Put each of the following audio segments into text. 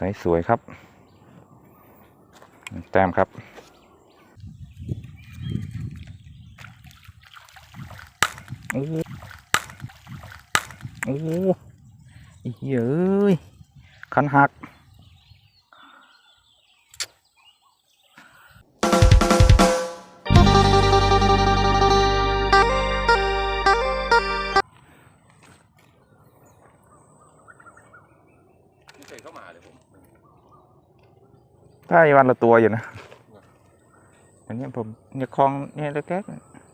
ใสสวยครับ แต้มครับ โอ้โหโอ้โหไอ้เยเอ้ยคันหัก ได้วันละตัวอยู่นะอันนี้ผมเนี่ยคลองเนี่ยเล็ก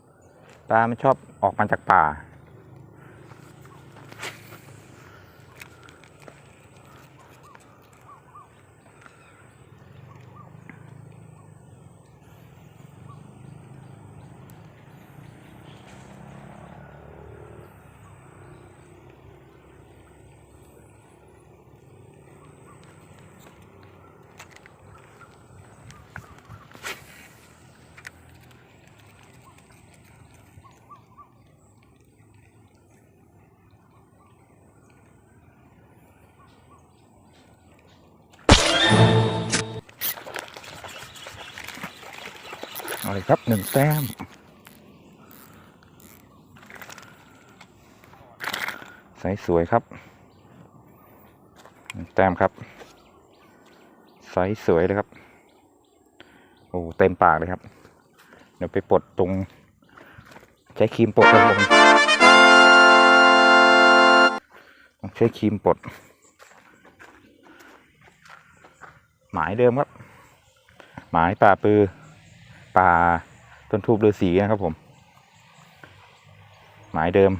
ๆปลามันชอบออกมาจากป่า อาเลยครับหนึ่งแต้มใสสวยครับหนึ่งแต้มครับใสสวยเลยครับโอ้เต็มปากเลยครับ เดี๋ยวไปปลดตรง ใช้ครีมปลดครับผมต้องใช้ครีมปลด หมายเดิมครับ หมายป่าปือ ป่าต้นทูบฤาษีนะครับผม หมายเดิม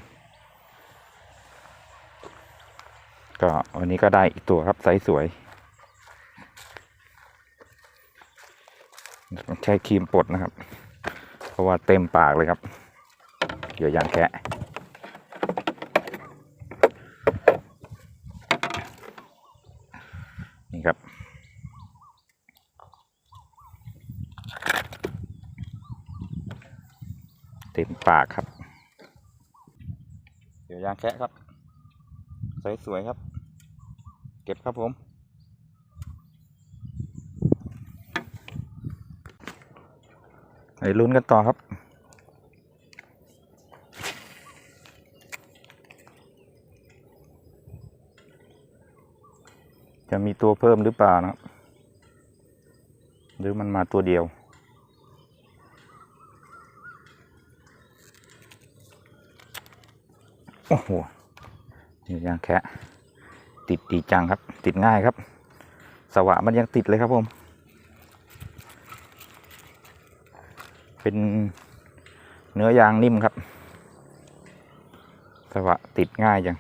ก็วันนี้ก็ได้อีกตัวครับไซส์สวย ใช้ครีมปดนะครับ เพราะว่าเต็มปากเลยครับเหยื่อยางแคะนี่ครับ เต็มปากครับ เดี๋ยวยางแคะครับ สวยๆครับ เก็บครับผม ไปลุ้นกันต่อครับจะมีตัวเพิ่มหรือเปล่านะครับ หรือมันมาตัวเดียว โหนี่ยางแคะติดดีจังครับ ติดง่ายครับ สวะมันยังติดเลยครับผม เป็นเนื้อยางนิ่มครับ สวะติดง่ายจัง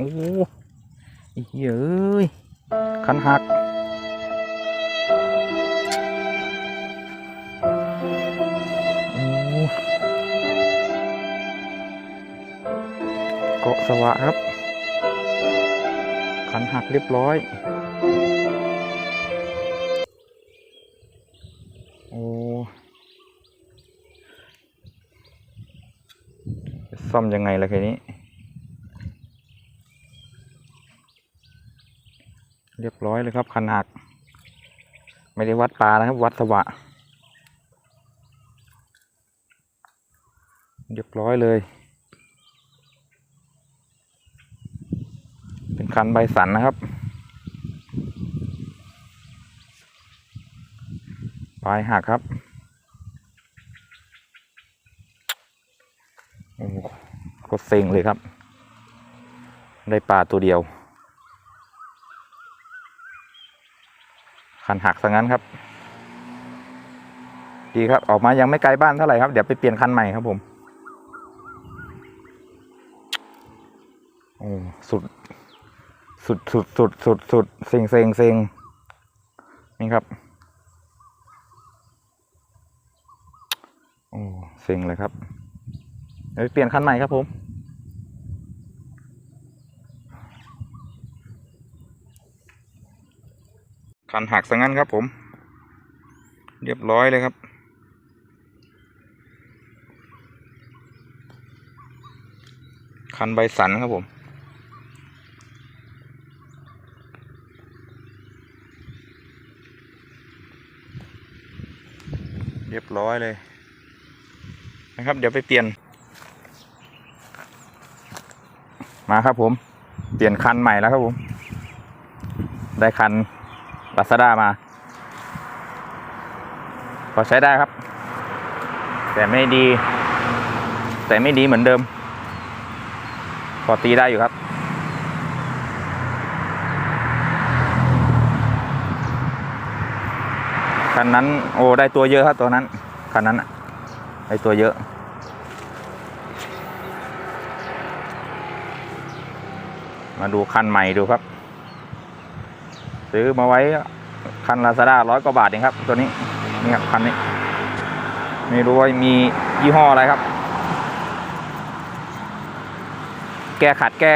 โอ้โหไอ้เยเอ้ยคันหักโอ้เกาะสวะครับคันหักเรียบร้อย โอ้ซ่อมยังไงล่ะทีนี้ เรียบร้ อยเลยครับคันหักไม่ได้วัดปลานะครับ วัดสวะเรียบร้อยเลย เป็นคันใบสันนะครับปลายหักครับโอ้โหก็เซ็งเลยครับ ได้ปลาตัวเดียว คันหักซะงั้นครับ ดีครับ ออกมายังไม่ไกลบ้านเท่าไหร่ครับ เดี๋ยวไปเปลี่ยนคันใหม่ครับผมโอ้สุด สุดสุดสุดสุดสุดเซ็งเซ็งเซ็งนี่ครับโอ้เซ็งเลยครับเดี๋ยวไปเปลี่ยนคันใหม่ครับผม คันหักซะงั้นครับผม เรียบร้อยเลยครับ คันใบสันครับผมเรียบร้อยเลย นะครับ เดี๋ยวไปเปลี่ยน มาครับผม เปลี่ยนคันใหม่แล้วครับผม ได้คัน ลาซาด้ามาพอใช้ได้ครับ แต่ไม่ดี แต่ไม่ดีเหมือนเดิม พอตีได้อยู่ครับคันนั้นโอ้ได้ตัวเยอะครับตัวนั้นคันนั้นได้ตัวเยอะมาดูคันใหม่ดูครับ ซื้อมาไว้คันลาซาด้าร้อยกว่าบาทเองครับ ตัวนี้นี่ครับคันนี้ ไม่รู้ว่ามียี่ห้ออะไรครับ แก้ขัดแก้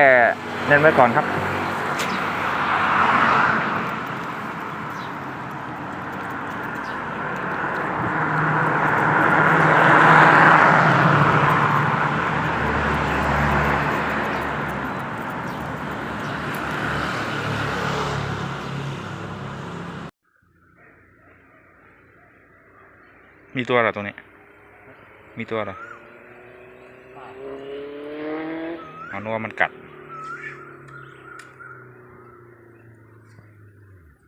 เน้นไว้ก่อนครับ มีตัวอะไรตรงนี้ มีตัวอะไรเอานัวมันกัด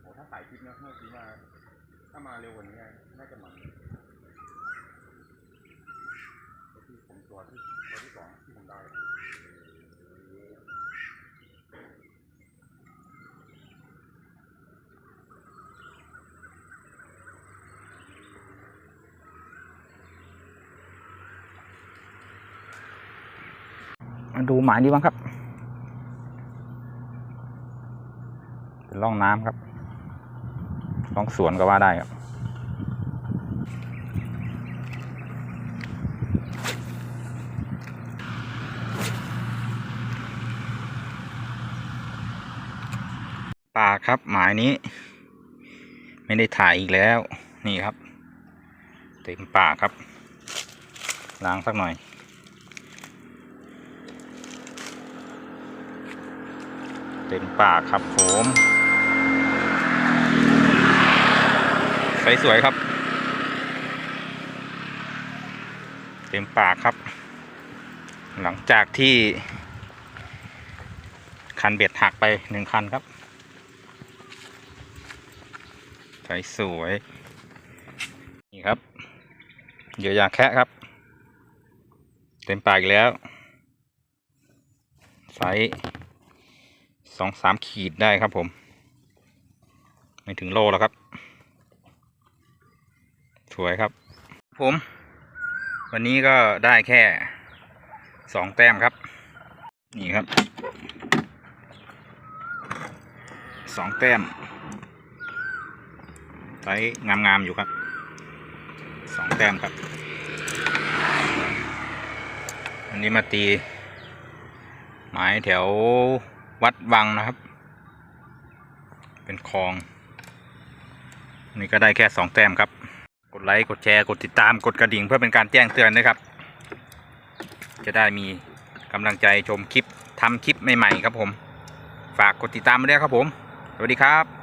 โอถ้าถ่ายคลิปนะเมื่อกี้มาถ้ามาเร็วกว่านี้น่าจะมันที่ผมตัวที่ตัวที่สอง มาดูหมายนี้บ้างครับ เป็นร่องน้ำครับร่องสวนก็ว่าได้ครับปาครับหมายนี้ ไม่ได้ถ่ายอีกแล้ว นี่ครับ เต็มปากครับ ล้างสักหน่อย เต็มปากครับผมสวยๆครับ เต็มปากครับ หลังจากที่ คันเบ็ดหักไปหนึ่งคันครับใสสวยนี่ครับเหยื่อยาแคะครับ เต็มปากอีกแล้วไซส์ สองสามขีดได้ครับผม ไม่ถึงโลแล้วครับ สวยครับ ผม วันนี้ก็ได้แค่สองแต้มครับ นี่ครับสองแต้มไซส์งามๆอยู่ครับสองแต้มครับ อันนี้มาตี หมายแถว วัดวังนะครับ เป็นคลองนนี่ก็ได้แค่สองแต้มครับ กดไลค์กดแชร์กดติดตามกดกระดิ่งเพื่อเป็นการแจ้งเตือนนะครับ จะได้มีกำลังใจชมคลิปทำคลิปใหม่ๆครับผม ฝากกดติดตามมาด้วยครับผม สวัสดีครับ